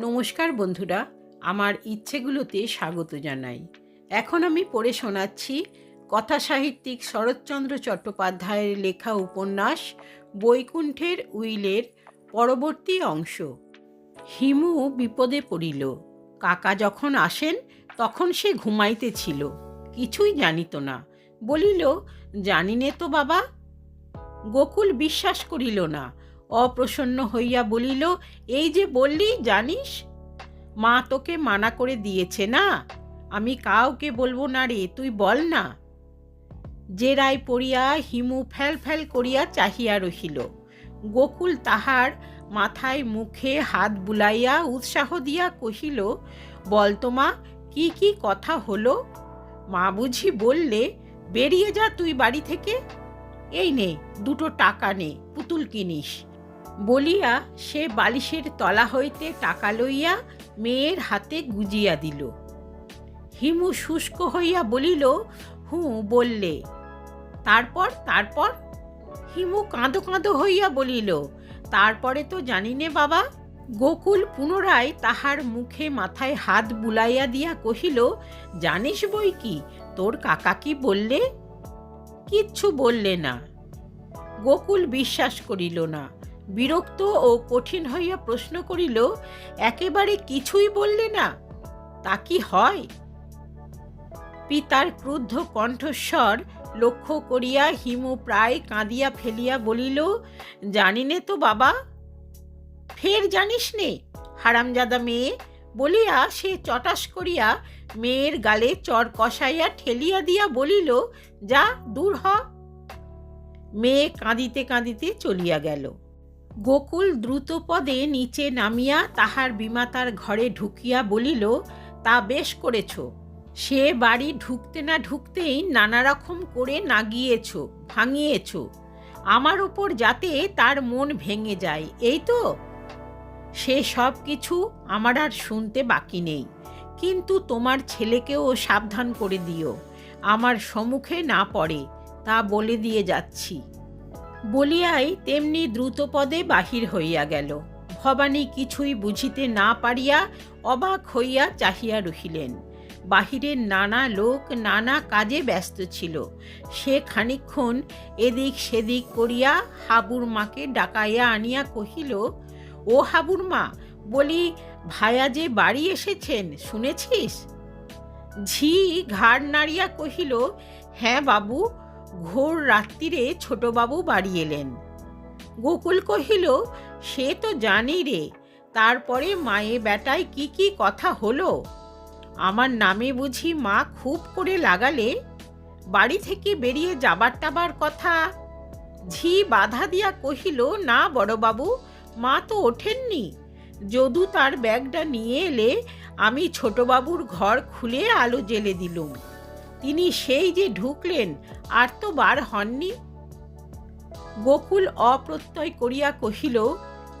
নমস্কার বন্ধুরা, আমার ইচ্ছেগুলোতে স্বাগত জানাই। এখন আমি পড়ে শোনাচ্ছি কথা সাহিত্যিক শরৎচন্দ্র চট্টোপাধ্যায়ের লেখা উপন্যাস বৈকুণ্ঠের উইলের পরবর্তী অংশ। হিমু বিপদে পড়িল। কাকা যখন আসেন, তখন সে ঘুমাইতেছিল কিছুই জানিত না। বলিল জানি নে তো বাবা। গোকুল বিশ্বাস করিল না। অপ্রসন্ন হইয়া বলিল, এই যে বললি, জানিস? মা তোকে মানা করে দিয়েছে না? আমি কাউকে বলব না রে, তুই বল না। জেরায় পড়িয়া হিমু ফ্যাল ফ্যাল করিয়া চাহিয়া রহিল। গোকুল তাহার মাথায় মুখে হাত বুলাইয়া উৎসাহ দিয়া কহিল, বল মা, কি কি কথা হলো? মা বুঝি বললে, বেরিয়ে যা তুই বাড়ি থেকে। এই নে, দুটো টাকা নে, পুতুল কিনিস। বলিয়া সে বালিশের তলা হইতে টাকা লইয়া মেয়ের হাতে গুজিয়া দিল। হিমু শুষ্ক হইয়া বলিল, হুঁ, বললে। তারপর তারপর? হিমু কাঁদো কাঁদো হইয়া বলিল, তারপরে তো জানি নে বাবা। গোকুল পুনরায় তাহার মুখে মাথায় হাত বুলাইয়া দিয়া কহিল, জানিস বই কি? তোর কাকা কি বললে? কিচ্ছু বললে না। গোকুল বিশ্বাস করিল না। বিরক্ত ও কঠিন হইয়া প্রশ্ন করিল, একেবারে কিছুই বললে না? তা কি হয়? পিতার ক্রুদ্ধ কণ্ঠস্বর লক্ষ্য করিয়া হিমু প্রায় কাঁদিয়া ফেলিয়া বলিল, জানি নে তো বাবা। ফের জানিস নে, হারামজাদা মেয়ে, বলিয়া সে চটাস করিয়া মেয়ের গালে চর কষাইয়া ঠেলিয়া দিয়া বলিল, যা, দূর হ। মেয়ে কাঁদিতে কাঁদিতে চলিয়া গেল। গোকুল দ্রুত পদে নিচে নামিয়া তাহার বিমাতার ঘরে ঢুকিয়া বলিল, তা বেশ করেছ। সে বাড়ি ঢুকতে না ঢুকতেই নানা রকম করে নাগিয়েছ, ভাঙিয়েছ। আমার ওপর যাতে তার মন ভেঙে যায়, এই তো? সে সব কিছু আমার আর শুনতে বাকি নেই। কিন্তু তোমার ছেলেকেও সাবধান করে দিও। আমার সম্মুখে না পড়ে, তা বলে দিয়ে যাচ্ছি। বলিয়াই তেমনি দ্রুতপদে বাহির হইয়া গেল। ভবানী কিছুই বুঝিতে না পারিয়া অবাক হইয়া চাহিয়া রহিলেন। বাহিরের নানা লোক নানা কাজে ব্যস্ত ছিল। সে খানিক্ষণ এদিক সেদিক করিয়া হাবুর মাকে ডাকাইয়া আনিয়া কহিল, ও হাবুর মা বলি ভায়া যে বাড়ি এসেছেন, শুনেছিস? ঝি ঘাড় নাড়িয়া কহিল হ্যাঁ বাবু ঘোর রাত্রিরে ছোটবাবু বাড়ি এলেন। গোকুল কহিল, সে তো জানি রে, তারপরে মায়ে বেটায় কি কি কথা হলো? আমার নামে বুঝি মা খুব করে লাগালে? বাড়ি থেকে বেরিয়ে যাবার টাবার কথা? ঝি বাধা দিয়া কহিল, না বড়বাবু, মা তো ওঠেননি। যদু তার ব্যাগটা নিয়ে এলে, আমি ছোটবাবুর ঘর খুলে আলো জেলে দিলুম। তিনি সেই যে ঢুকলেন, আর তো বার হননি। গোকুল অপ্রত্যয় করিয়া কহিল,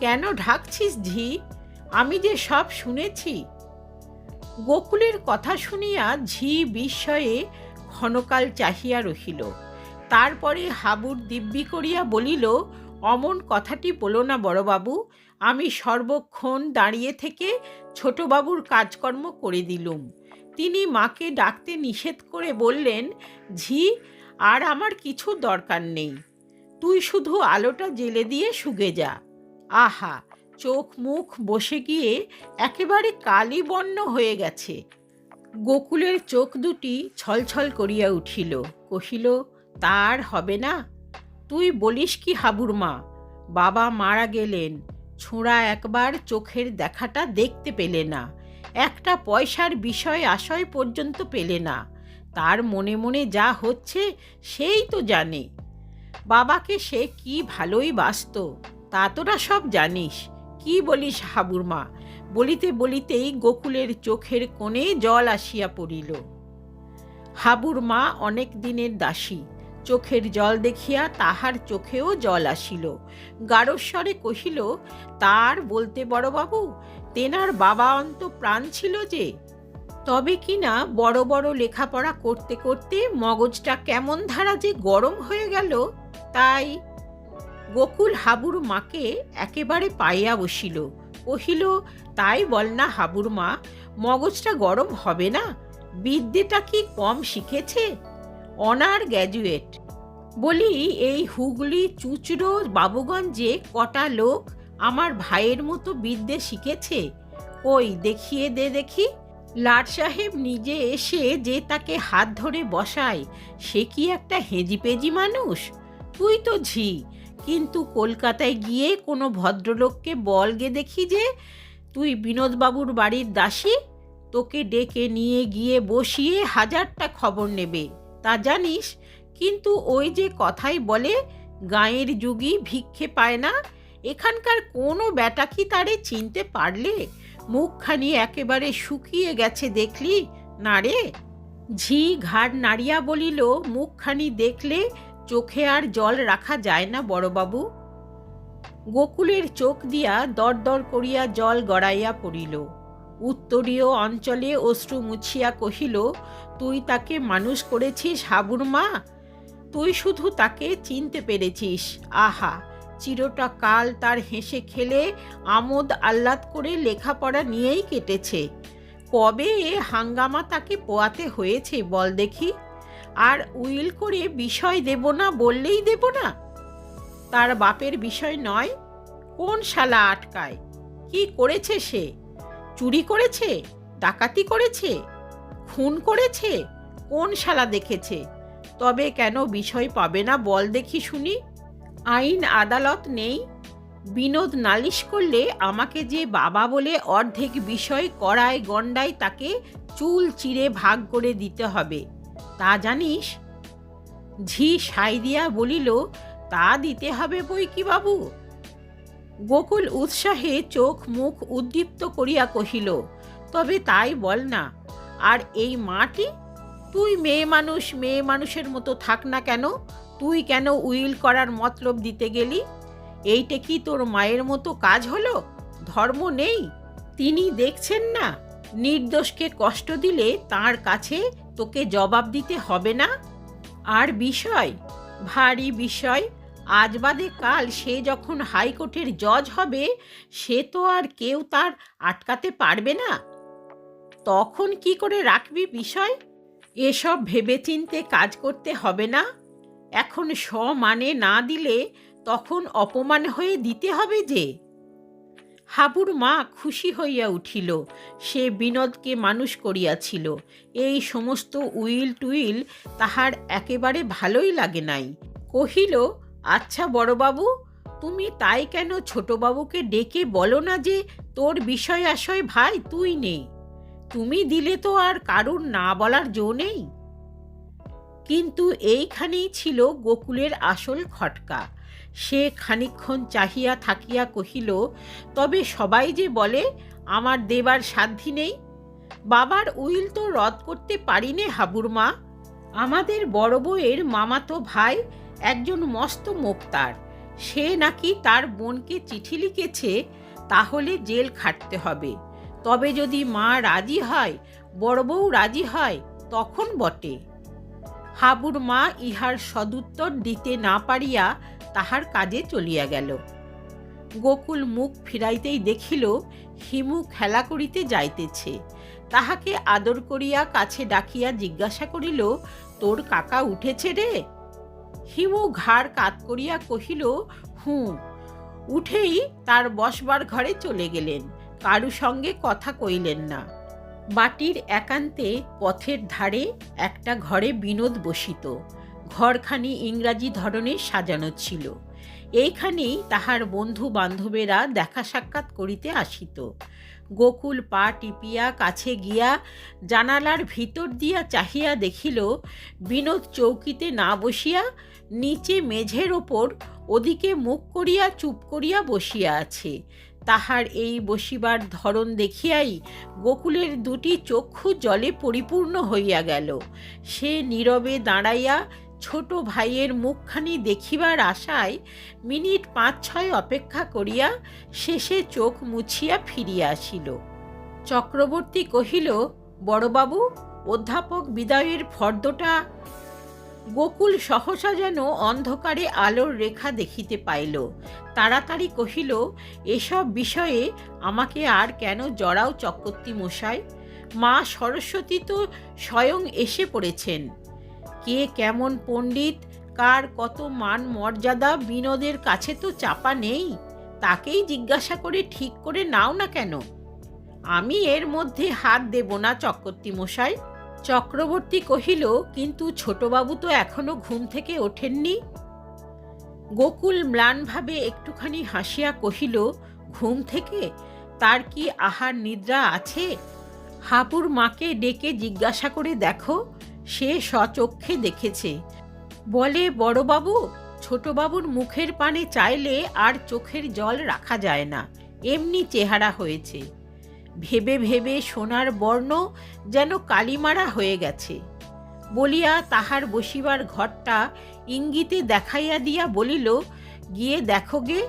কেন ঢাকছিস ঝি? আমি যে সব শুনেছি। গোকুলের কথা শুনিয়া ঝি বিস্ময়ে ক্ষণকাল চাহিয়া রহিল। তারপরে হাবুর দিব্যি করিয়া বলিল, অমন কথাটি বলো না বড়বাবু, আমি সর্বক্ষণ দাঁড়িয়ে থেকে ছোটবাবুর কাজকর্ম করে দিলুম। তিনি মাকে ডাকতে নিষেধ করে বললেন, ঝি, আর আমার কিছু দরকার নেই। তুই শুধু আলোটা জেলে দিয়ে শুগে যা। আহা, চোখ মুখ বসে গিয়ে একেবারে কালি বর্ণ হয়ে গেছে। গোকুলের চোখ দুটি ছলছল করিয়া উঠিল, কহিল, তার হবে না। তুই বলিস কি হাবুর মা? বাবা মারা গেলেন, ছোঁড়া একবার চোখের দেখাটা দেখতে পেলে না। একটা পয়সার বিষয় আশয় পর্যন্ত পেলে না। তার মনে মনে যা হচ্ছে সেই তো জানে। বাবাকে সে কি ভালোই বাসত, তা তোরা সব জানিস। কি বলিস হাবুর মা বলিতে বলিতেই গোকুলের চোখের কোণে জল আসিয়া পড়িল। হাবুর মা অনেক দিনের দাসী। চোখের জল দেখিয়া তাহার চোখেও জল আসিল। গারস্বরে কহিল, তার বলতে বড়বাবু তেনার বাবা অন্ত প্রাণ ছিল যে, তবে কি না বড় বড় লেখাপড়া করতে করতে মগজটা কেমন ধারা যে গরম হয়ে গেল, তাই গোকুল হাবুর মাকে একেবারে পাইয়া বসিল। কহিল, তাই বল না হাবুর মা, মগজটা গরম হবে না? বিদ্যেটা কি কম শিখেছে? Honour graduate. বলি, এই হুগলি চুচড়ো বাবুগঞ্জে কটা লোক আমার ভাইয়ের মতো বিদ্যে শিখেছে? কই দেখিয়ে দে দেখি। লাট সাহেব নিজে এসে যে তাকে হাত ধরে বসায়, সে কি একটা হেজিপেজি মানুষ? তুই তো ঝি, কিন্তু কলকাতায় গিয়ে কোনো ভদ্রলোককে বলগে দেখি যে, তুই বিনোদবাবুর বাড়ির দাসী? তোকে ডেকে নিয়ে গিয়ে বসিয়ে হাজারটা খবর নেবে, তা জানিস? কিন্তু ওই যে কথাই বলে, গাঁয়ের যুগই ভিক্ষে পায় না এখানকার কোনো ব্যাটা কি তারে চিনতে পারলে? মুখখানি একেবারে শুকিয়ে গেছে দেখলি? না রে। ঝি ঘাড় নাড়িয়া বলিল, মুখখানি দেখলে চোখে আর জল রাখা যায় না বড়বাবু। গোকুলের চোখ দিয়া দরদর করিয়া জল গড়াইয়া পড়িল। উত্তরীয় অঞ্চলে অশ্রু মুছিয়া কহিল, তুই তাকে মানুষ করেছিস হাবুর মা? তুই শুধু তাকে চিনতে পেরেছিস। আহা! চিরটা কাল তার হেসে খেলে আমোদ আহ্লাদ করে লেখাপড়া নিয়েই কেটেছে। কবে এ হাঙ্গামা তাকে পোয়াতে হয়েছে বল দেখি। আর উইল করে বিষয় দেব না বললেই দেব না? তার বাপের বিষয় নয়, কোন শালা আটকায়? কি করেছে সে? চুরি করেছে? ডাকাতি করেছে? খুন করেছে? কোন শালা দেখেছে? তবে কেন বিষয় পাবে না বল দেখি শুনি। আইন আদালত নেই, বিনোদ নালিশ করলে আমাকে যে বাবা বলে অর্ধেক বিষয় করায় গণ্ডায় তাকে চুল চিরে ভাগ করে দিতে হবে। তা জানিস? ঝি সাই দিয়া বলিল, তা দিতে হবে বই কি বাবু? গোকুল উৎসাহে চোখ মুখ উদ্দীপ্ত করিয়া কহিল, তবে তাই বল না, আর এই মাটি? তুই মেয়ে মানুষ, মেয়ে মানুষের মতো থাক না কেন? তুই কেন উইল করার মতলব দিতে গেলি? এইটা কি তোর মায়ের মতো কাজ হলো? ধর্ম নেই। তিনি দেখছেন না। নির্দোষকে কষ্ট দিলে তার কাছে তোকে জবাব দিতে হবে না। আর বিষয়, ভারী বিষয়, আজ বাদে কাল সে যখন হাইকোর্টের জজ হবে, সে তো আর কেউ তার আটকাতে পারবে না। তখন কি করে রাখবি বিষয়? এসব ভেবেচিন্তে কাজ করতে হবে না। এখন সমানে না দিলে তখন অপমান হয়ে দিতে হবে যে। হাবুর মা খুশি হইয়া উঠিল, সে বিনোদকে মানুষ করিয়াছিল। এই সমস্ত উইল টুইল তাহার একেবারে ভালোই লাগে নাই। কহিল আচ্ছা বড়বাবু, তুমি তাই কেন ছোটবাবুকে ডেকে বলো না যে তোর বিষয় আশয় ভাই তুই নেই? তুমি দিলে তো আর কারুর না বলার জো নেই? কিন্তু এইখানেই ছিল গোকুলের আসল খটকা। সে খানিক্ষণ চাহিয়া থাকিয়া কহিল, তবে সবাই যে বলে, আমার দেবার সাধ্যি নেই। বাবার উইল তো রদ করতে পারিনে, হাবুর মা। আমাদের বড় বউয়ের মামাতো ভাই একজন মস্ত মোক্তার সে নাকি তার বোনকে চিঠি লিখেছে, তাহলে জেল খাটতে হবে। তবে যদি মা রাজি হয়, বড় বউ রাজি হয়, তখন বটে। হাবুর মা ইহার সদুত্তর দিতে না পারিয়া তাহার কাজে চলিয়া গেল। গোকুল মুখ ফিরাইতেই দেখিল, হিমু খেলা করিতে যাইতেছে। তাহাকে আদর করিয়া কাছে ডাকিয়া জিজ্ঞাসা করিল, তোর কাকা উঠেছে রে? হিমু ঘাড় কাত করিয়া কহিল, হুঁ। উঠেই তার বসবার ঘরে চলে গেলেন। কারু সঙ্গে কথা কইলেন না। বাটির একান্তে পথের ধারে একটা ঘরে বিনোদ বসিত। ঘরখানি ইংরাজি ধরনের সাজানো ছিল। এইখানেই তাহার বন্ধু বান্ধবেরা দেখা সাক্ষাৎ করিতে আসিত। গোকুল পা টিপিয়া কাছে গিয়া জানালার ভিতর দিয়া চাহিয়া দেখিল, বিনোদ চৌকিতে না বসিয়া নিচে মেঝের ওপর ওদিকে মুখ করিয়া চুপ করিয়া বসিয়া আছে। তাহার এই বসিবার ধরন দেখিয়াই গোকুলের দুটি চক্ষু জলে পরিপূর্ণ হইয়া গেল। সে নীরবে দাঁড়াইয়া ছোট ভাইয়ের মুখখানি দেখিবার আশায় মিনিট পাঁচ ছয় অপেক্ষা করিয়া শেষে চোখ মুছিয়া ফিরিয়া আসিল। চক্রবর্তী কহিল, বড়বাবু, অধ্যাপক বিদায়ের ফর্দটা গোকুল সহসা যেন অন্ধকারে আলোর রেখা দেখিতে পাইল। তাড়াতাড়ি কহিল, এসব বিষয়ে আমাকে আর কেন জড়াও চক্রবর্তী মশাই? মা সরস্বতী তো স্বয়ং এসে পড়েছেন। কে কেমন পণ্ডিত, কার কত মান মর্যাদা, বিনোদের কাছে তো চাপা নেই। তাকেই জিজ্ঞাসা করে ঠিক করে নাও না কেন? আমি এর মধ্যে হাত দেব না চক্রবর্তী মশাই। চক্রবর্তী কহিল, কিন্তু ছোটবাবু তো এখনও ঘুম থেকে ওঠেননি? গোকুল ম্লানভাবে একটুখানি হাসিয়া কহিল, ঘুম থেকে? তার কি আহার নিদ্রা আছে? হাপুর মাকে ডেকে জিজ্ঞাসা করে দেখো, সে সচক্ষে দেখেছে। বলে, বড়বাবু, ছোটবাবুর মুখের পানে চাইলে আর চোখের জল রাখা যায় না, এমনি চেহারা হয়েছে। ভেবে ভেবে সোনার বর্ণ যেন কালিমারা হয়ে গেছে। বলিয়া তাহার বসিবার ঘরটা ইঙ্গিতে দেখাইয়া দিয়া বলিল, গিয়ে দেখো গে